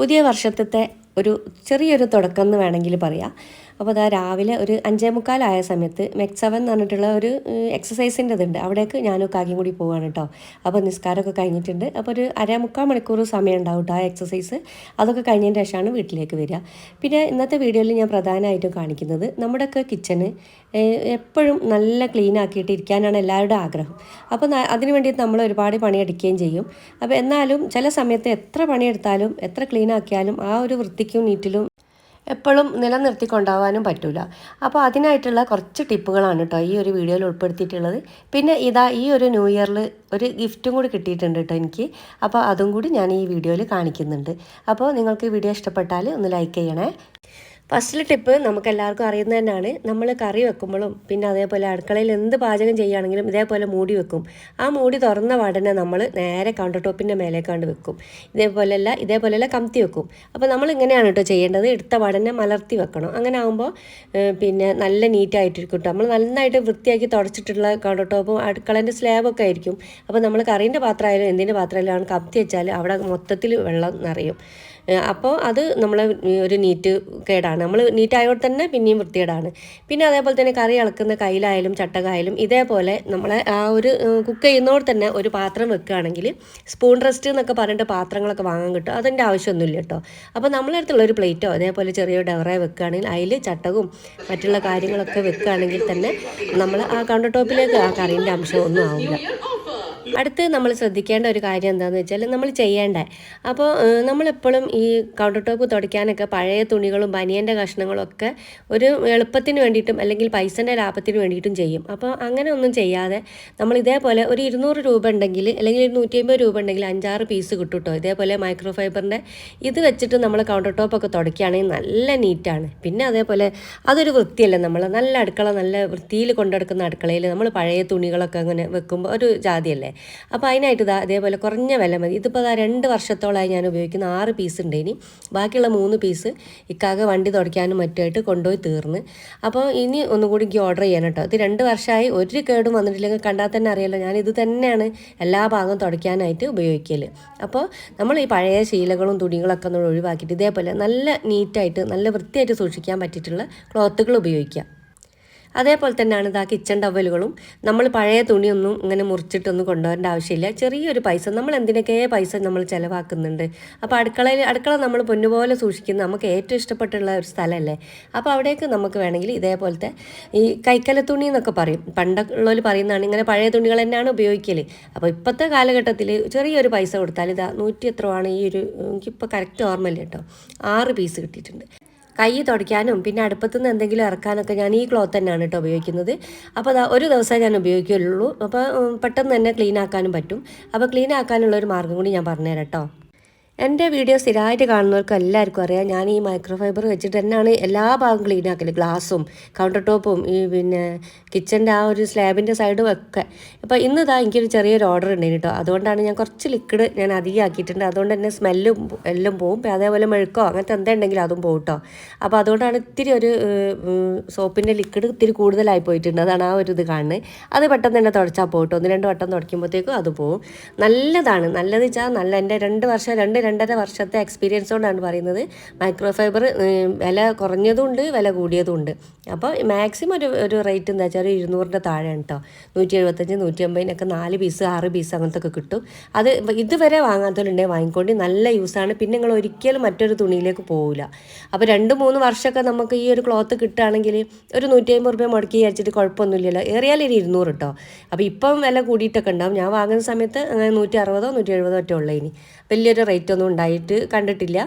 പുതിയ വർഷത്തെ ഒരു ചെറിയൊരു തുടക്കം എന്ന് വേണമെങ്കിൽ പറയാം. അപ്പോൾ അതാ രാവിലെ ഒരു അഞ്ചേ മുക്കാലായ സമയത്ത് മെക്സവൻ എന്ന് പറഞ്ഞിട്ടുള്ള ഒരു എക്സസൈസിന്റെ ഇതുണ്ട്. അവിടേക്ക് ഞാനും കാക്കിയും കൂടി പോവാണ് കേട്ടോ അപ്പോൾ നിസ്കാരമൊക്കെ കഴിഞ്ഞിട്ടുണ്ട്. അപ്പോൾ ഒരു അര മുക്കാൽ മണിക്കൂർ സമയം ഉണ്ടാവും കേട്ടോ ആ എക്സസൈസ് അതൊക്കെ കഴിഞ്ഞതിന് ശേഷമാണ് വീട്ടിലേക്ക് വരിക. പിന്നെ ഇന്നത്തെ വീഡിയോയിൽ ഞാൻ പ്രധാനമായിട്ടും കാണിക്കുന്നത് നമ്മുടെയൊക്കെ കിച്ചണ് എപ്പോഴും നല്ല ക്ലീൻ ആക്കിയിട്ട് ഇരിക്കാനാണ് എല്ലാവരുടെ ആഗ്രഹം. അപ്പോൾ അതിനു വേണ്ടിയിട്ട് നമ്മൾ ഒരുപാട് പണിയെടുക്കുകയും ചെയ്യും. അപ്പോൾ എന്നാലും ചില സമയത്ത് എത്ര പണിയെടുത്താലും എത്ര ക്ലീൻ ആക്കിയാലും ആ ഒരു വൃത്തിക്കും നീറ്റിലും എപ്പോഴും നിലനിർത്തിക്കൊണ്ടാവാനും പറ്റില്ല അപ്പോൾ അതിനായിട്ടുള്ള കുറച്ച് ടിപ്പുകളാണ് കേട്ടോ ഈ ഒരു വീഡിയോയിൽ ഉൾപ്പെടുത്തിയിട്ടുള്ളത്. പിന്നെ ഇതാ ഈ ഒരു ന്യൂ ഇയറിൽ ഒരു ഗിഫ്റ്റും കൂടി കിട്ടിയിട്ടുണ്ട് കേട്ടോ എനിക്ക്. അപ്പോൾ അതും കൂടി ഞാൻ ഈ വീഡിയോയിൽ കാണിക്കുന്നുണ്ട്. അപ്പോൾ നിങ്ങൾക്ക് വീഡിയോ ഇഷ്ടപ്പെട്ടാൽ ഒന്ന് ലൈക്ക് ചെയ്യണേ. ഫസ്റ്റിലെ ടിപ്പ് നമുക്ക് എല്ലാവർക്കും അറിയുന്നത് തന്നെയാണ്. നമ്മൾ കറി വെക്കുമ്പോഴും പിന്നെ അതേപോലെ അടുക്കളയിൽ എന്ത് പാചകം ചെയ്യുകയാണെങ്കിലും ഇതേപോലെ മൂടി വെക്കും. ആ മൂടി തുറന്ന പാടനെ നമ്മൾ നേരെ കൗണ്ടർ ടോപ്പിന്റെ മേലേക്കാണ്ട് വെക്കും. ഇതേപോലെയല്ല ഇതേപോലെയല്ല കമത്തി വെക്കും. അപ്പോൾ നമ്മൾ ഇങ്ങനെയാണ് കേട്ടോ ചെയ്യേണ്ടത്. എടുത്ത പാടനെ മലർത്തി വെക്കണം. അങ്ങനെ ആകുമ്പോൾ പിന്നെ നല്ല നീറ്റായിട്ടിരിക്കും കേട്ടോ. നമ്മൾ നന്നായിട്ട് വൃത്തിയാക്കി തുടച്ചിട്ടുള്ള കൗണ്ടർ ടോപ്പും അടുക്കളേന്റെ സ്ലാബൊക്കെ ആയിരിക്കും. അപ്പോൾ നമ്മൾ കറീന്റെ പാത്രമായാലും എന്തിന്റെ പാത്രമായാലും കമത്തി വെച്ചാൽ അവിടെ മൊത്തത്തിൽ വെള്ളം നിറയും. അപ്പോൾ അത് നമ്മൾ ഒരു നീറ്റ് കേടാണ്. നമ്മൾ നീറ്റ് ആയതുകൊണ്ട് തന്നെ പിന്നെയും വൃത്തികേടാണ്. പിന്നെ അതേപോലെ തന്നെ കറി ഇളക്കുന്ന കയ്യിലായാലും ചട്ടകായാലും ഇതേപോലെ നമ്മളെ ആ ഒരു കുക്ക് ചെയ്യുന്നതോട് തന്നെ ഒരു പാത്രം വെക്കുകയാണെങ്കിൽ സ്പൂൺ റെസ്റ്റ് എന്നൊക്കെ പറഞ്ഞിട്ട് പാത്രങ്ങളൊക്കെ വാങ്ങാൻ കിട്ടും. അതിന്റെ ആവശ്യമൊന്നുമില്ല കേട്ടോ. അപ്പോൾ നമ്മളെ അടുത്തുള്ള ഒരു പ്ലേറ്റോ അതേപോലെ ചെറിയ ഡവറ വെക്കുകയാണെങ്കിൽ അതിൽ ചട്ടകും മറ്റുള്ള കാര്യങ്ങളൊക്കെ വെക്കുകയാണെങ്കിൽ തന്നെ നമ്മൾ ആ കൗണ്ടർ ടോപ്പിലേക്ക് ആ കറീന്റെ അംശം ഒന്നും ആവില്ല. അടുത്ത് നമ്മൾ ശ്രദ്ധിക്കേണ്ട ഒരു കാര്യം എന്താണെന്ന് വെച്ചാൽ നമ്മൾ ചെയ്യേണ്ട. അപ്പോൾ നമ്മളെപ്പോഴും ഈ കൗണ്ടർ ടോപ്പ് തുടയ്ക്കാനൊക്കെ പഴയ തുണികളും ബനിയന്റെ കഷ്ണങ്ങളും ഒക്കെ ഒരു എളുപ്പത്തിന് വേണ്ടിയിട്ടും അല്ലെങ്കിൽ പൈസന്റെ ലാഭത്തിന് വേണ്ടിയിട്ടും ചെയ്യും. അപ്പോൾ അങ്ങനെ ഒന്നും ചെയ്യാതെ നമ്മൾ ഇതേപോലെ ഒരു ഇരുന്നൂറ് രൂപ ഉണ്ടെങ്കിൽ അല്ലെങ്കിൽ ഒരു നൂറ്റി അമ്പത് രൂപ ഉണ്ടെങ്കിൽ അഞ്ചാറ് പീസ് കിട്ടും കേട്ടോ ഇതേപോലെ മൈക്രോ ഫൈബറിന്റെ ഇത് വെച്ചിട്ട് നമ്മൾ കൗണ്ടർ ടോപ്പൊക്കെ തുടയ്ക്കുകയാണെങ്കിൽ നല്ല നീറ്റാണ് പിന്നെ അതേപോലെ അതൊരു വൃത്തിയല്ല നമ്മൾ നല്ല അടുക്കള നല്ല വൃത്തിയിൽ കൊണ്ടെടുക്കുന്ന അടുക്കളയിൽ നമ്മൾ പഴയ തുണികളൊക്കെ അങ്ങനെ വെക്കുമ്പോൾ ഒരു ജാതിയല്ലേ? അപ്പോൾ അതിനായിട്ട് ഇതാ അതേപോലെ കുറഞ്ഞ വില മതി. ഇതിപ്പോൾ ഇതാ രണ്ട് വർഷത്തോളമായി ഞാൻ ഉപയോഗിക്കുന്ന ആറ് പീസ് ഉണ്ട് ഇനി. ബാക്കിയുള്ള മൂന്ന് പീസ് ഇക്കാകെ വണ്ടി തുടയ്ക്കാനും മറ്റുമായിട്ട് കൊണ്ടുപോയി തീർന്ന്. അപ്പോൾ ഇനി ഒന്നുകൂടി എനിക്ക് ഓർഡർ ചെയ്യാൻ കേട്ടോ. ഇത് രണ്ട് വർഷമായി ഒരു കേടും വന്നിട്ടില്ലെങ്കിൽ കണ്ടാൽ തന്നെ അറിയാലോ. ഞാൻ ഇത് തന്നെയാണ് എല്ലാ ഭാഗവും തുടയ്ക്കാനായിട്ട് ഉപയോഗിക്കൽ അപ്പോൾ നമ്മൾ ഈ പഴയ ശീലകളും തുണികളൊക്കെ ഒന്ന് ഒഴിവാക്കിയിട്ട് ഇതേപോലെ നല്ല നീറ്റായിട്ട് നല്ല വൃത്തിയായിട്ട് സൂക്ഷിക്കാൻ പറ്റിയിട്ടുള്ള ക്ലോത്തുകൾ ഉപയോഗിക്കുക. അതേപോലെ തന്നെയാണ് ഇതാ കിച്ചൺ ടവലുകളും നമ്മൾ പഴയ തുണിയൊന്നും ഇങ്ങനെ മുറിച്ചിട്ടൊന്നും കൊണ്ടുവരേണ്ട ആവശ്യമില്ല. ചെറിയൊരു പൈസ നമ്മൾ എന്തിനൊക്കെ പൈസ നമ്മൾ ചിലവാക്കുന്നുണ്ട്. അപ്പോൾ അടുക്കളയിൽ അടുക്കള നമ്മൾ പൊന്നുപോലെ സൂക്ഷിക്കുന്ന നമുക്ക് ഏറ്റവും ഇഷ്ടപ്പെട്ടുള്ള ഒരു സ്ഥലമല്ലേ? അപ്പോൾ അവിടേക്ക് നമുക്ക് വേണമെങ്കിൽ ഇതേപോലത്തെ ഈ കൈക്കല തുണി എന്നൊക്കെ പറയും. പണ്ടുള്ളവർ പറയുന്നതാണ് ഇങ്ങനെ പഴയ തുണികൾ തന്നെയാണ് ഉപയോഗിക്കൽ അപ്പോൾ ഇപ്പോഴത്തെ കാലഘട്ടത്തിൽ ചെറിയൊരു പൈസ കൊടുത്താൽ ഇതാ നൂറ്റി എത്രയാണ് ഈ ഒരു എനിക്കിപ്പോൾ കറക്റ്റ് ഓർമ്മയില്ല കേട്ടോ. ആറ് പീസ് കിട്ടിയിട്ടുണ്ട്. കൈ തുടയ്ക്കാനും പിന്നെ അടുപ്പത്തു നിന്ന് എന്തെങ്കിലും ഇറക്കാനൊക്കെ ഞാൻ ഈ ക്ലോത്ത് തന്നെയാണ് കേട്ടോ ഉപയോഗിക്കുന്നത്. അപ്പോൾ അതാ ഒരു ദിവസമേ ഞാൻ ഉപയോഗിക്കുകയുള്ളൂ അപ്പോൾ പെട്ടെന്ന് തന്നെ ക്ലീൻ ആക്കാനും പറ്റും. അപ്പോൾ ക്ലീൻ ആക്കാനുള്ള ഒരു മാർഗം കൂടി ഞാൻ പറഞ്ഞുതരാം കേട്ടോ എന്റെ വീഡിയോ സ്ഥിരമായിട്ട് കാണുന്നവർക്ക് എല്ലാവർക്കും അറിയാം. ഞാൻ ഈ മൈക്രോ ഫൈബർ വെച്ചിട്ട് തന്നെയാണ് എല്ലാ ഭാഗവും ക്ലീൻ ആക്കൽ. ഗ്ലാസും കൗണ്ടർ ടോപ്പും ഈ പിന്നെ കിച്ചന്റെ ആ ഒരു സ്ലാബിന്റെ സൈഡും ഒക്കെ. അപ്പോൾ ഇന്ന് ഇതാ എനിക്കൊരു ചെറിയൊരു ഓർഡർ ഉണ്ടായിരുന്നു കേട്ടോ അതുകൊണ്ടാണ് ഞാൻ കുറച്ച് ലിക്വിഡ് ഞാൻ അധികം ആക്കിയിട്ടുണ്ട്. അതുകൊണ്ട് തന്നെ സ്മെല്ലും എല്ലാം പോവും. അതേപോലെ മെഴുക്കോ അങ്ങനത്തെ എന്തുണ്ടെങ്കിലും അതും പോകും കേട്ടോ അപ്പോൾ അതുകൊണ്ടാണ് ഇത്തിരി ഒരു സോപ്പിന്റെ ലിക്വിഡ് ഇത്തിരി കൂടുതലായി പോയിട്ടുണ്ട്. അതാണ് ആ ഒരു ഇത് കാണുന്നത് അത് പെട്ടെന്ന് തന്നെ തുടച്ചാൽ പോകട്ടോ ഒന്ന് രണ്ട് വട്ടം തുടയ്ക്കുമ്പോഴത്തേക്കും അത് പോവും. നല്ലതാണ്. നല്ലത് വെച്ചാൽ നല്ല എന്റെ രണ്ട് വർഷം രണ്ട് രണ്ടര വർഷത്തെ എക്സ്പീരിയൻസ് കൊണ്ടാണ് പറയുന്നത്. മൈക്രോ ഫൈബർ വില കുറഞ്ഞതുണ്ട് വില കൂടിയതുണ്ട്. അപ്പോൾ മാക്സിമം ഒരു ഒരു റേറ്റ് എന്താ വെച്ചാൽ ഒരു ഇരുന്നൂറിന്റെ താഴെയാണ് കേട്ടോ നൂറ്റി എഴുപത്തഞ്ച് നൂറ്റി അമ്പതിനൊക്കെ നാല് പീസ് ആറ് പീസ് അങ്ങനത്തെ ഒക്കെ കിട്ടും. അത് ഇതുവരെ വാങ്ങാത്തവരുണ്ടെങ്കിൽ വാങ്ങിക്കൊണ്ട് നല്ല യൂസാണ് പിന്നെ നിങ്ങൾ ഒരിക്കലും മറ്റൊരു തുണിയിലേക്ക് പോകില്ല അപ്പോൾ രണ്ട് മൂന്ന് വർഷമൊക്കെ നമുക്ക് ഈ ഒരു ക്ലോത്ത് കിട്ടുകയാണെങ്കിൽ ഒരു നൂറ്റി അമ്പത് റുപ്യ മുടക്കി വിചാരിച്ചിട്ട് കുഴപ്പമൊന്നുമില്ലല്ലോ. ഏറിയാൽ ഒരു ഇരുന്നൂറ് കേട്ടോ അപ്പോൾ ഇപ്പം വില കൂടിയിട്ടൊക്കെ ഉണ്ടാവും. ഞാൻ വാങ്ങുന്ന സമയത്ത് അങ്ങനെ നൂറ്റി അറുപതോ നൂറ്റി എഴുപതോ ഒറ്റ ഉള്ളൂ ഇനി വലിയൊരു റേറ്റ് ഒന്നും ഉണ്ടായിട്ട് കണ്ടിട്ടില്ല.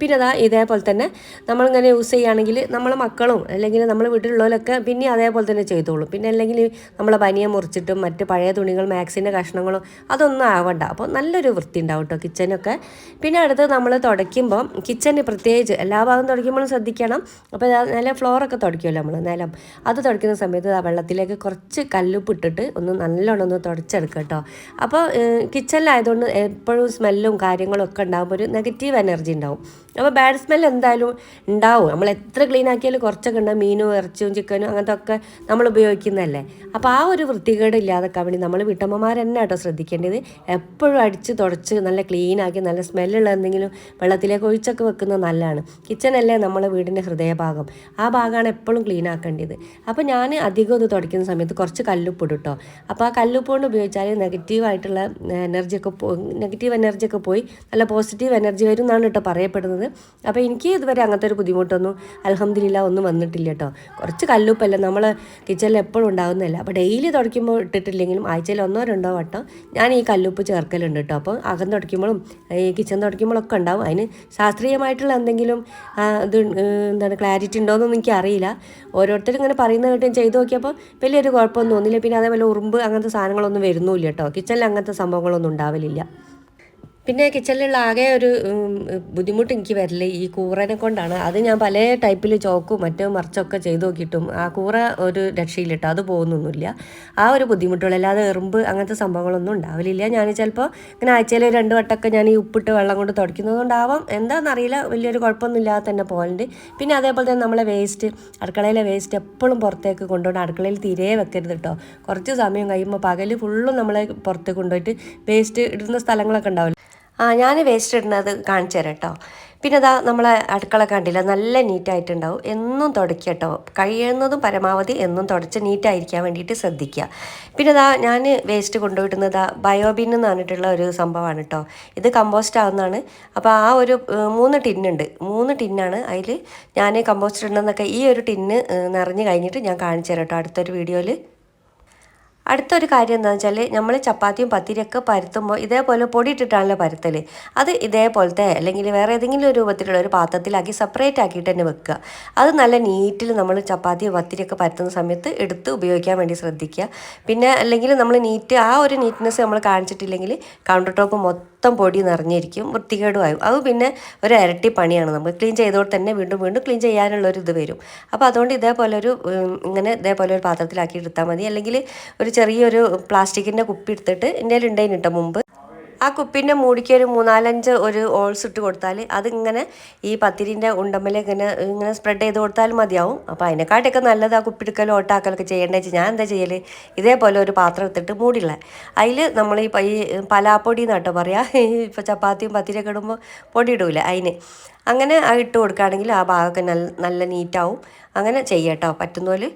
പിന്നെ അതാ ഇതേപോലെ തന്നെ നമ്മളിങ്ങനെ യൂസ് ചെയ്യുകയാണെങ്കിൽ നമ്മളെ മക്കളും അല്ലെങ്കിൽ നമ്മൾ വീട്ടിലുള്ളവരൊക്കെ പിന്നെ അതേപോലെ തന്നെ ചെയ്തോളും. പിന്നെ അല്ലെങ്കിൽ നമ്മളെ പനിയെ മുറിച്ചിട്ടും മറ്റ് പഴയ തുണികൾ മാക്സിന്റെ കഷ്ണങ്ങളും അതൊന്നും ആവണ്ട. അപ്പോൾ നല്ലൊരു വൃത്തി ഉണ്ടാവും കേട്ടോ കിച്ചനൊക്കെ പിന്നെ അടുത്ത് നമ്മൾ തുടയ്ക്കുമ്പോൾ കിച്ചന് പ്രത്യേകിച്ച് എല്ലാ ഭാഗം തുടയ്ക്കുമ്പോഴും ശ്രദ്ധിക്കണം. അപ്പോൾ നല്ല നില ഫ്ലോറൊക്കെ തുടയ്ക്കുമല്ലോ നമ്മൾ നിലം. അത് തുടയ്ക്കുന്ന സമയത്ത് ആ വെള്ളത്തിലേക്ക് കുറച്ച് കല്ലുപ്പ് ഇട്ടിട്ട് ഒന്ന് നല്ലോണം ഒന്ന് തുടച്ചെടുക്കാം കേട്ടോ അപ്പോൾ കിച്ചണിലായതുകൊണ്ട് എപ്പോഴും സ്മെല്ലും കാര്യങ്ങളും ഒക്കെ ഉണ്ടാകുമ്പോൾ ഒരു നെഗറ്റീവ് എനർജി ഉണ്ടാവും. അപ്പോൾ ബാഡ് സ്മെൽ എന്തായാലും ഉണ്ടാവും. നമ്മൾ എത്ര ക്ലീൻ ആക്കിയാലും കുറച്ചൊക്കെ ഉണ്ടാവും. മീനും ഇറച്ചിയും ചിക്കനും അങ്ങനത്തെ ഒക്കെ നമ്മൾ ഉപയോഗിക്കുന്നതല്ലേ. അപ്പോൾ ആ ഒരു വൃത്തികേട് ഇല്ലാതെക്കാൻ വേണ്ടി നമ്മൾ വീട്ടമ്മമാർ തന്നെ കേട്ടോ ശ്രദ്ധിക്കേണ്ടത്. എപ്പോഴും അടിച്ച് തുടച്ച് നല്ല ക്ലീൻ ആക്കി നല്ല സ്മെല്ലുള്ള എന്തെങ്കിലും വെള്ളത്തിലേക്ക് ഒഴിച്ചൊക്കെ വെക്കുന്നത് നല്ലതാണ്. കിച്ചണല്ലേ നമ്മളെ വീടിന്റെ ഹൃദയഭാഗം. ആ ഭാഗമാണ് എപ്പോഴും ക്ലീൻ ആക്കേണ്ടത്. അപ്പോൾ ഞാൻ അധികം ഒന്ന് തുടയ്ക്കുന്ന സമയത്ത് കുറച്ച് കല്ലുപ്പ് ഇടും കേട്ടോ അപ്പോൾ ആ കല്ലുപ്പ് കൊണ്ട് ഉപയോഗിച്ചാൽ നെഗറ്റീവായിട്ടുള്ള എനർജിയൊക്കെ നെഗറ്റീവ് എനർജിയൊക്കെ പോയി നല്ല പോസിറ്റീവ് എനർജി വരും എന്നാണ് കേട്ടോ പറയപ്പെടുന്നത്. അപ്പോൾ എനിക്ക് ഇതുവരെ അങ്ങനത്തെ ഒരു ബുദ്ധിമുട്ടൊന്നും അലഹമ്മദില്ല ഒന്നും വന്നിട്ടില്ല കേട്ടോ. കുറച്ച് കല്ലുപ്പല്ല നമ്മൾ കിച്ചണിൽ എപ്പോഴും ഉണ്ടാകുന്നില്ല അപ്പോൾ ഡെയിലി തുടയ്ക്കുമ്പോൾ ഇട്ടിട്ടില്ലെങ്കിലും ആഴ്ചയിൽ ഒന്നോ രണ്ടോ വട്ടം ഞാൻ ഈ കല്ലുപ്പ് ചേർക്കലുണ്ട് കേട്ടോ. അപ്പോൾ അകം തുടയ്ക്കുമ്പോഴും ഈ കിച്ചൺ തുടയ്ക്കുമ്പോഴൊക്കെ ഉണ്ടാവും. അതിന് ശാസ്ത്രീയമായിട്ടുള്ള എന്തെങ്കിലും ഇത് എന്താണ് ക്ലാരിറ്റി ഉണ്ടോയെന്നൊന്നും എനിക്ക് അറിയില്ല ഓരോരുത്തരും ഇങ്ങനെ പറയുന്നത് കേട്ടും ചെയ്ത് നോക്കിയപ്പോൾ വലിയൊരു കുഴപ്പമൊന്നും തോന്നില്ല പിന്നെ അതേപോലെ ഉറുമ്പ് അങ്ങനത്തെ സാധനങ്ങളൊന്നും വരുന്നുമില്ല കേട്ടോ. കിച്ചണിൽ അങ്ങനത്തെ സംഭവങ്ങളൊന്നും ഉണ്ടാവലില്ല. പിന്നെ കിച്ചണിലുള്ള ആകെ ഒരു ബുദ്ധിമുട്ട് എനിക്ക് വരില്ല. ഈ കൂറനെ കൊണ്ടാണ്. അത് ഞാൻ പല ടൈപ്പിൽ ചോക്കും മറ്റും മറിച്ചൊക്കെ ചെയ്തു നോക്കിയിട്ടും ആ കൂറ ഒരു രക്ഷയിലിട്ട് അത് പോകുന്നൊന്നുമില്ല. ആ ഒരു ബുദ്ധിമുട്ടുള്ളൂ അല്ലാതെ എറുമ്പ് അങ്ങനത്തെ സംഭവങ്ങളൊന്നും ഉണ്ടാവില്ല ഞാൻ ചിലപ്പോൾ ഇങ്ങനെ ആഴ്ചയിൽ രണ്ട് വട്ടമൊക്കെ ഞാൻ ഈ ഉപ്പിട്ട് വെള്ളം കൊണ്ട് തുടയ്ക്കുന്നത് കൊണ്ടാവാം എന്താണെന്നറിയില്ല വലിയൊരു കുഴപ്പമൊന്നും ഇല്ലാതെ തന്നെ പോകലുണ്ട് പിന്നെ അതേപോലെ തന്നെ നമ്മളെ വേസ്റ്റ് അടുക്കളയിലെ വേസ്റ്റ് എപ്പോഴും പുറത്തേക്ക് കൊണ്ടുപോകണം അടുക്കളയിൽ തീരെ വെക്കരുത് കേട്ടോ കുറച്ച് സമയം കഴിയുമ്പോൾ പകൽ ഫുള്ളും നമ്മളെ പുറത്തേക്ക് കൊണ്ടുപോയിട്ട് വേസ്റ്റ് ഇടുന്ന സ്ഥലങ്ങളൊക്കെ ഉണ്ടാവില്ല? ആ ഞാൻ വേസ്റ്റ് ഇടുന്നത് കാണിച്ചു തരാം കേട്ടോ പിന്നെ അതാ നമ്മളെ അടുക്കള കണ്ടില്ല നല്ല നീറ്റായിട്ടുണ്ടാവും എന്നും തുടയ്ക്കുക കേട്ടോ കഴിയുന്നതും പരമാവധി എന്നും തുടച്ച് നീറ്റായിരിക്കാൻ വേണ്ടിയിട്ട് ശ്രദ്ധിക്കുക. പിന്നെ അതാ ഞാൻ വേസ്റ്റ് കൊണ്ടുപോയിട്ടുന്നത് ബയോബിൻ എന്ന് പറഞ്ഞിട്ടുള്ള ഒരു സംഭവമാണ് കേട്ടോ ഇത് കമ്പോസ്റ്റ് ആവുന്നതാണ്. അപ്പോൾ ആ ഒരു മൂന്ന് ടിന്നുണ്ട് മൂന്ന് ടിന്നാണ് അതിൽ ഞാൻ കമ്പോസ്റ്റ് ഇടുന്നതൊക്കെ ഈ ഒരു ടിന്ന് നിറഞ്ഞ് കഴിഞ്ഞിട്ട് ഞാൻ കാണിച്ചു തരാം കേട്ടോ അടുത്തൊരു വീഡിയോയിൽ അടുത്തൊരു കാര്യം എന്താണെന്ന് വെച്ചാൽ നമ്മൾ ചപ്പാത്തിയും പത്തിരിയൊക്കെ പരത്തുമ്പോൾ ഇതേപോലെ പൊടിയിട്ടിട്ടാണല്ലോ പരത്തൽ അത് ഇതേപോലത്തെ അല്ലെങ്കിൽ വേറെ ഏതെങ്കിലും രൂപത്തിലുള്ള ഒരു പാത്രത്തിലാക്കി സെപ്പറേറ്റ് ആക്കിയിട്ട് തന്നെ വെക്കുക. അത് നല്ല നീറ്റിൽ നമ്മൾ ചപ്പാത്തിയോ പത്തിരിയൊക്കെ പരത്തുന്ന സമയത്ത് എടുത്ത് ഉപയോഗിക്കാൻ വേണ്ടി ശ്രദ്ധിക്കുക. പിന്നെ അല്ലെങ്കിൽ നമ്മൾ നീറ്റ് ആ ഒരു നീറ്റ്നെസ് നമ്മൾ കാണിച്ചിട്ടില്ലെങ്കിൽ കൗണ്ടർ ടോപ്പ് മൊത്തം പൊടി നിറഞ്ഞിരിക്കും വൃത്തികേടുമായും അത് പിന്നെ ഒരു ഇരട്ടി പണിയാണ്. നമുക്ക് ക്ലീൻ ചെയ്തോട് തന്നെ വീണ്ടും വീണ്ടും ക്ലീൻ ചെയ്യാനുള്ള ഒരു ഇത് വരും. അപ്പോൾ അതുകൊണ്ട് ഇതേപോലെ ഒരു ഇങ്ങനെ ഇതേപോലെ ഒരു പാത്രത്തിലാക്കി എടുത്താൽ മതി. അല്ലെങ്കിൽ ഒരു ചെറിയൊരു പ്ലാസ്റ്റിക്കിന്റെ കുപ്പി എടുത്തിട്ട് എന്റെ ഉണ്ടായിന് കേട്ടോ മുമ്പ്. ആ കുപ്പീന്റെ മൂടിക്ക് ഒരു മൂന്നാലഞ്ച് ഒരു ഓൾസ് ഇട്ട് കൊടുത്താൽ അതിങ്ങനെ ഈ പത്തിരിന്റെ ഉണ്ടമ്മൽ ഇങ്ങനെ ഇങ്ങനെ സ്പ്രെഡ് ചെയ്ത് കൊടുത്താൽ മതിയാവും. അപ്പോൾ അതിനെക്കാട്ടൊക്കെ നല്ലത് ആ കുപ്പി എടുക്കലും ഓട്ടാക്കലൊക്കെ ചെയ്യേണ്ടത് വെച്ചാൽ ഞാൻ എന്താ ചെയ്യൽ ഇതേപോലെ ഒരു പാത്രം എടുത്തിട്ട് മൂടിയുള്ള അതിൽ നമ്മൾ ഈ ഈ പലാപ്പൊടി എന്നാട്ടോ പറയാ. ഇപ്പോൾ ചപ്പാത്തിയും പത്തിരിയൊക്കെ ഇടുമ്പോൾ പൊടി ഇടൂല അതിന് അങ്ങനെ ആ ഇട്ട് കൊടുക്കുകയാണെങ്കിൽ ആ ഭാഗമൊക്കെ നല്ല നല്ല നീറ്റാവും അങ്ങനെ ചെയ്യട്ടോ. പറ്റുന്ന പോലെ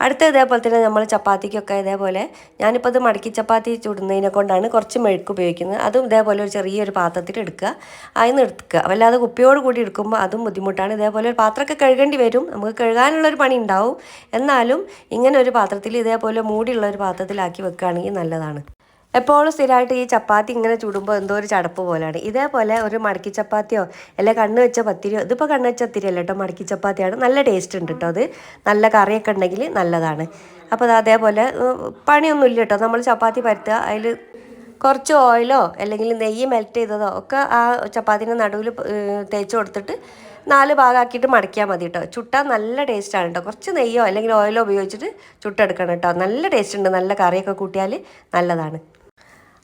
അടുത്ത ഇതേപോലെ തന്നെ നമ്മൾ ചപ്പാത്തിക്കൊക്കെ ഇതേപോലെ ഞാനിപ്പോൾ ഇത് മടക്കി ചപ്പാത്തി ചുടുന്നതിനെ കൊണ്ടാണ് കുറച്ച് മെഴുക്ക് ഉപയോഗിക്കുന്നത്. അതും ഇതേപോലെ ഒരു ചെറിയൊരു പാത്രത്തിൽ എടുക്കുക. അതിൽ നിന്ന് എടുക്കുക. വല്ലാതെ കുപ്പിയോട് കൂടി എടുക്കുമ്പോൾ അതും ബുദ്ധിമുട്ടാണ്. ഇതേപോലെ ഒരു പാത്രമൊക്കെ കഴുകേണ്ടി വരും. നമുക്ക് കഴുകാനുള്ളൊരു പണി ഉണ്ടാവും. എന്നാലും ഇങ്ങനെ ഒരു പാത്രത്തിൽ ഇതേപോലെ മൂടിയുള്ള ഒരു പാത്രത്തിലാക്കി വെക്കുകയാണെങ്കിൽ നല്ലതാണ്. എപ്പോഴും സ്ഥിരമായിട്ട് ഈ ചപ്പാത്തി ഇങ്ങനെ ചുടുമ്പോൾ എന്തോ ഒരു ചടപ്പ് പോലെയാണ്. ഇതേപോലെ ഒരു മടക്കി ചപ്പാത്തിയോ അല്ലെ കണ്ണ് വെച്ച പത്തിരിയോ ഇതിപ്പോൾ കണ്ണ് വെച്ച പത്തിരി അല്ല കേട്ടോ. മടക്കി ചപ്പാത്തിയാണ്. നല്ല ടേസ്റ്റ് ഉണ്ട് കേട്ടോ അത്. നല്ല കറിയൊക്കെ ഉണ്ടെങ്കിൽ നല്ലതാണ്. അപ്പോൾ അത് അതേപോലെ പണിയൊന്നും ഇല്ല കേട്ടോ. നമ്മൾ ചപ്പാത്തി പരത്തുക. അതിൽ കുറച്ച് ഓയിലോ അല്ലെങ്കിൽ നെയ്യ് മെൽറ്റ് ചെയ്തതോ ഒക്കെ ആ ചപ്പാത്തിന്റെ നടുവിൽ തേച്ച് കൊടുത്തിട്ട് നാല് ഭാഗമാക്കിയിട്ട് മടക്കിയാൽ മതി കേട്ടോ. ചുട്ടാൽ നല്ല ടേസ്റ്റാണ് കേട്ടോ. കുറച്ച് നെയ്യോ അല്ലെങ്കിൽ ഓയിലോ ഉപയോഗിച്ചിട്ട് ചുട്ടെടുക്കണം കേട്ടോ. നല്ല ടേസ്റ്റ് ഉണ്ട്. നല്ല കറിയൊക്കെ കൂട്ടിയാൽ നല്ലതാണ്.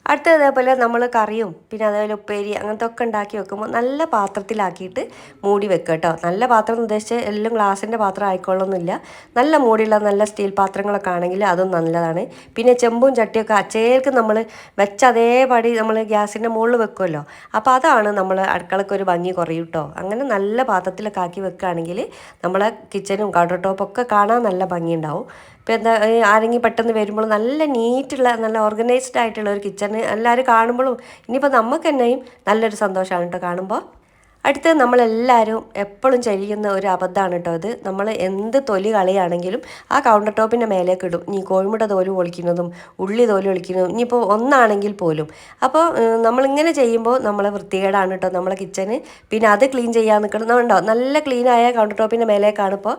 അടുത്ത അതേപോലെ നമ്മൾ കറിയും പിന്നെ അതേപോലെ ഉപ്പേരി അങ്ങനത്തെ ഒക്കെ ഉണ്ടാക്കി വെക്കുമ്പോൾ നല്ല പാത്രത്തിലാക്കിയിട്ട് മൂടി വെക്കുക കേട്ടോ നല്ല പാത്രം എന്ന് ഉദ്ദേശിച്ച് എല്ലാം ഗ്ലാസിന്റെ പാത്രം ആയിക്കോളൊന്നുമില്ല നല്ല മൂടിയുള്ള നല്ല സ്റ്റീൽ പാത്രങ്ങളൊക്കെ ആണെങ്കിൽ അതും നല്ലതാണ്. പിന്നെ ചെമ്പും ചട്ടിയൊക്കെ അച്ചേർക്ക് നമ്മൾ വെച്ച അതേപടി നമ്മൾ ഗ്യാസിന്റെ മുകളിൽ വെക്കുമല്ലോ അപ്പോൾ അതാണ് നമ്മൾ അടുക്കളയ്ക്ക് ഒരു ഭംഗി കുറയും കേട്ടോ അങ്ങനെ നല്ല പാത്രത്തിലൊക്കെ ആക്കി വെക്കുകയാണെങ്കിൽ നമ്മളെ കിച്ചനും കൗണ്ടർ ടോപ്പൊക്കെ കാണാൻ നല്ല ഭംഗിയുണ്ടാവും. ഇപ്പോൾ എന്താ ആരെങ്കിലും പെട്ടെന്ന് വരുമ്പോൾ നല്ല നീറ്റുള്ള നല്ല ഓർഗനൈസ്ഡ് ആയിട്ടുള്ള ഒരു കിച്ചണ് എല്ലാവരും കാണുമ്പോഴും ഇനിയിപ്പോൾ നമുക്ക് തന്നെയും നല്ലൊരു സന്തോഷമാണ് കേട്ടോ കാണുമ്പോൾ അടുത്ത് നമ്മളെല്ലാവരും എപ്പോഴും ചെയ്യുന്ന ഒരു അബദ്ധമാണ് കേട്ടോ അത് നമ്മൾ എന്ത് തൊലി കളിയാണെങ്കിലും ആ കൗണ്ടർ ടോപ്പിന്റെ മേലേക്ക് ഇടും. ഇനി കോഴിമുട്ട തോൽ പൊളിക്കുന്നതും ഉള്ളി തോൽ പൊളിക്കുന്നതും ഇനിയിപ്പോൾ ഒന്നാണെങ്കിൽ പോലും. അപ്പോൾ നമ്മളിങ്ങനെ ചെയ്യുമ്പോൾ നമ്മളെ വൃത്തികേടാണ് കേട്ടോ നമ്മളെ കിച്ചന് പിന്നെ അത് ക്ലീൻ ചെയ്യാൻ നിൽക്കണമെന്നുണ്ടോ നല്ല ക്ലീനായ കൗണ്ടർ ടോപ്പിന്റെ മേലേക്കാണ് ഇപ്പോൾ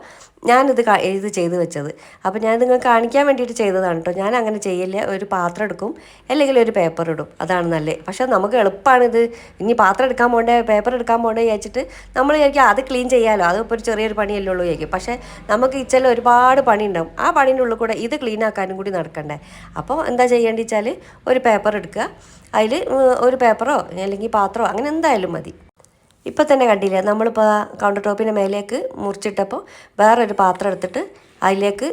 ഞാനിത് ഇത് ചെയ്ത് വെച്ചത്. അപ്പോൾ ഞാൻ നിങ്ങൾ കാണിക്കാൻ വേണ്ടിയിട്ട് ചെയ്തതാണ് കേട്ടോ. ഞാൻ അങ്ങനെ ചെയ്യില്ല ഒരു പാത്രം എടുക്കും. അല്ലെങ്കിൽ ഒരു പേപ്പർ ഇടും. അതാണ് നല്ലത് പക്ഷേ നമുക്ക് എളുപ്പമാണിത് ഇനി പാത്രം എടുക്കാൻ പോകേണ്ട? പേപ്പർ എടുക്കാൻ പോകണ്ടേ? വിചാരിച്ചിട്ട് നമ്മൾ വിചാരിക്കും അത് ക്ലീൻ ചെയ്യാമല്ലോ അതിപ്പോൾ ഒരു ചെറിയൊരു പണിയല്ലേ ഉള്ളൂ വിചാരിക്കും. പക്ഷേ നമുക്ക് കിച്ചണിൽ ഒരുപാട് പണി ഉണ്ടാവും ആ പണീന്റെ ഉള്ളിൽ കൂടെ ഇത് ക്ലീൻ ആക്കാനും കൂടി നടക്കണ്ടേ? അപ്പോൾ എന്താ ചെയ്യേണ്ടി വെച്ചാൽ ഒരു പേപ്പർ എടുക്കുക. അതിൽ ഒരു പേപ്പറോ അല്ലെങ്കിൽ പാത്രമോ അങ്ങനെ എന്തായാലും മതി. ഇപ്പം തന്നെ കണ്ടില്ലേ നമ്മളിപ്പോൾ കൗണ്ടർ ടോപ്പിന്റെ മേലേക്ക് മുറിച്ചിട്ടപ്പോൾ വേറൊരു പാത്രം എടുത്തിട്ട് അതിലേക്ക്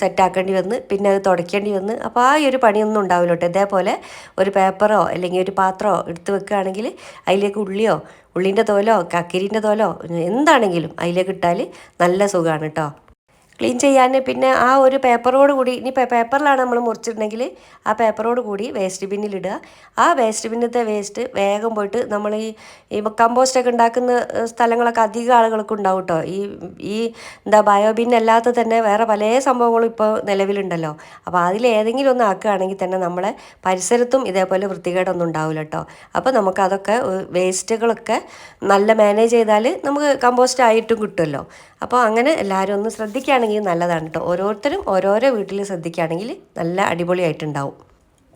സെറ്റാക്കേണ്ടി വന്ന് പിന്നെ അത് തുടയ്ക്കേണ്ടി വന്ന്. അപ്പോൾ ആ ഒരു പണിയൊന്നും ഉണ്ടാവില്ല കേട്ടോ ഇതേപോലെ ഒരു പേപ്പറോ അല്ലെങ്കിൽ ഒരു പാത്രമോ എടുത്ത് വെക്കുകയാണെങ്കിൽ അതിലേക്ക് ഉള്ളിയോ ഉള്ളിന്റെ തോലോ കക്കിരീന്റെ തോലോ എന്താണെങ്കിലും അതിലേക്ക് ഇട്ടാൽ നല്ല സുഖമാണ് കേട്ടോ ക്ലീൻ ചെയ്യാൻ പിന്നെ ആ ഒരു പേപ്പറോട് കൂടി ഇനി പേപ്പറിലാണ് നമ്മൾ മുറിച്ചിട്ടുണ്ടെങ്കിൽ ആ പേപ്പറോട് കൂടി വേസ്റ്റ് ബിന്നിലിടുക. ആ വേസ്റ്റ് ബിന്നത്തെ വേസ്റ്റ് വേഗം പോയിട്ട് നമ്മൾ ഈ ഈ കമ്പോസ്റ്റൊക്കെ ഉണ്ടാക്കുന്ന സ്ഥലങ്ങളൊക്കെ അധികം ആളുകൾക്ക് ഉണ്ടാവും കേട്ടോ ഈ ഈ എന്താ ബയോബിൻ അല്ലാത്ത തന്നെ വേറെ പല സംഭവങ്ങളും ഇപ്പോൾ നിലവിലുണ്ടല്ലോ. അപ്പോൾ അതിൽ ഏതെങ്കിലും ഒന്ന് ആക്കുകയാണെങ്കിൽ തന്നെ നമ്മളെ പരിസരത്തും ഇതേപോലെ വൃത്തികേടൊന്നും ഉണ്ടാവില്ല കേട്ടോ അപ്പോൾ നമുക്കതൊക്കെ വേസ്റ്റുകളൊക്കെ നല്ല മാനേജ് ചെയ്താൽ നമുക്ക് കമ്പോസ്റ്റ് ആയിട്ടും കിട്ടുമല്ലോ. അപ്പോൾ അങ്ങനെ എല്ലാവരും ഒന്ന് ശ്രദ്ധിക്കുകയാണെങ്കിൽ നല്ലതാണ് കേട്ടോ. ഓരോരുത്തരും ഓരോരോ വീട്ടിൽ ശ്രദ്ധിക്കുകയാണെങ്കിൽ നല്ല അടിപൊളിയായിട്ടുണ്ടാവും.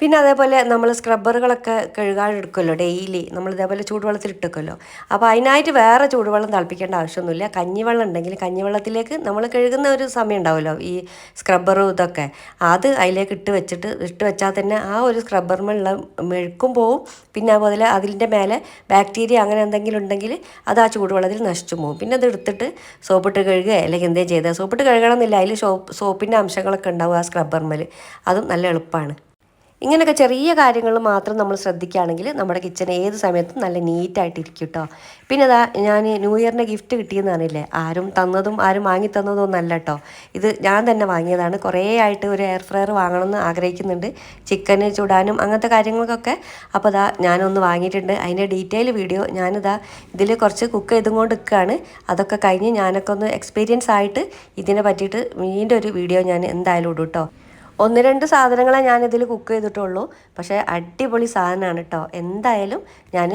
പിന്നെ അതേപോലെ നമ്മൾ സ്ക്രബ്ബറുകളൊക്കെ കഴുകാനെടുക്കുമല്ലോ ഡെയിലി നമ്മൾ ഇതേപോലെ ചൂടുവെള്ളത്തിൽ ഇട്ടേക്കുമല്ലോ അപ്പോൾ അതിനായിട്ട് വേറെ ചൂടുവെള്ളം തിളപ്പിക്കേണ്ട ആവശ്യമൊന്നുമില്ല. കഞ്ഞിവെള്ളം ഉണ്ടെങ്കിൽ കഞ്ഞിവെള്ളത്തിലേക്ക് നമ്മൾ കഴുകുന്ന ഒരു സമയം ഉണ്ടാവുമല്ലോ ഈ സ്ക്രബ്ബറും ഇതൊക്കെ. അത് അതിലേക്ക് ഇട്ട് വെച്ചിട്ട് ഇട്ട് വെച്ചാൽ തന്നെ ആ ഒരു സ്ക്രബ്ബറിനുള്ള മെഴുക്കും പോവും. പിന്നെ അതുപോലെ അതിന്റെ മേലെ ബാക്ടീരിയ അങ്ങനെ എന്തെങ്കിലും ഉണ്ടെങ്കിൽ അത് ആ ചൂടുവെള്ളത്തിൽ നശിച്ചു പോകും. പിന്നെ അത് എടുത്തിട്ട് സോപ്പിട്ട് കഴുകുക അല്ലെങ്കിൽ എന്തേ ചെയ്താൽ. സോപ്പിട്ട് കഴുകണമെന്നില്ല. അതിൽ സോപ്പ് സോപ്പിന്റെ അംശങ്ങളൊക്കെ ഉണ്ടാവും ആ സ്ക്രബ്ബർമേൽ അതും നല്ല എളുപ്പമാണ്. ഇങ്ങനെയൊക്കെ ചെറിയ കാര്യങ്ങൾ മാത്രം നമ്മൾ ശ്രദ്ധിക്കുകയാണെങ്കിൽ നമ്മുടെ കിച്ചൺ ഏത് സമയത്തും നല്ല നീറ്റായിട്ട് ഇരിക്കും കേട്ടോ പിന്നെ അതാ ഞാൻ ന്യൂ ഇയറിന്റെ ഗിഫ്റ്റ് കിട്ടിയെന്ന് ആരും തന്നതും ആരും വാങ്ങി തന്നതും ഒന്നല്ല കേട്ടോ ഇത് ഞാൻ തന്നെ വാങ്ങിയതാണ്. കുറേ ആയിട്ട് ഒരു എയർ ഫ്രയർ വാങ്ങണമെന്ന് ആഗ്രഹിക്കുന്നുണ്ട്. ചിക്കന് ചുടാനും അങ്ങനത്തെ കാര്യങ്ങൾക്കൊക്കെ. അപ്പോൾ അതാ ഞാനൊന്ന് വാങ്ങിയിട്ടുണ്ട്. അതിന്റെ ഡീറ്റെയിൽ വീഡിയോ ഞാനിതാ ഇതിൽ കുറച്ച് കുക്ക് ചെയ്തും കൊണ്ട് നിൽക്കുകയാണ്. അതൊക്കെ കഴിഞ്ഞ് ഞാനൊക്കെ ഒന്ന് എക്സ്പീരിയൻസ് ആയിട്ട് ഇതിനെ പറ്റിയിട്ട് വീണ്ടും ഒരു വീഡിയോ ഞാൻ എന്തായാലും ഇടും കേട്ടോ ഒന്ന് രണ്ട് സാധനങ്ങളെ ഞാനിതിൽ കുക്ക് ചെയ്തിട്ടുള്ളൂ. പക്ഷേ അടിപൊളി സാധനമാണ് കേട്ടോ എന്തായാലും ഞാൻ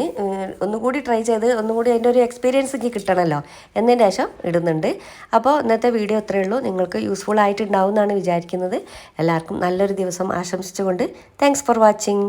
ഒന്നുകൂടി ട്രൈ ചെയ്ത് ഒന്നുകൂടി അതിന്റെ ഒരു എക്സ്പീരിയൻസ് എനിക്ക് കിട്ടണമല്ലോ എന്നതിന് ശേഷം ഇടുന്നുണ്ട്. അപ്പോൾ ഇന്നത്തെ വീഡിയോ ഇത്രയേ ഉള്ളൂ. നിങ്ങൾക്ക് യൂസ്ഫുൾ ആയിട്ടുണ്ടാവും എന്നാണ് വിചാരിക്കുന്നത്. എല്ലാവർക്കും നല്ലൊരു ദിവസം ആശംസിച്ചുകൊണ്ട് താങ്ക്സ് ഫോർ വാച്ചിങ്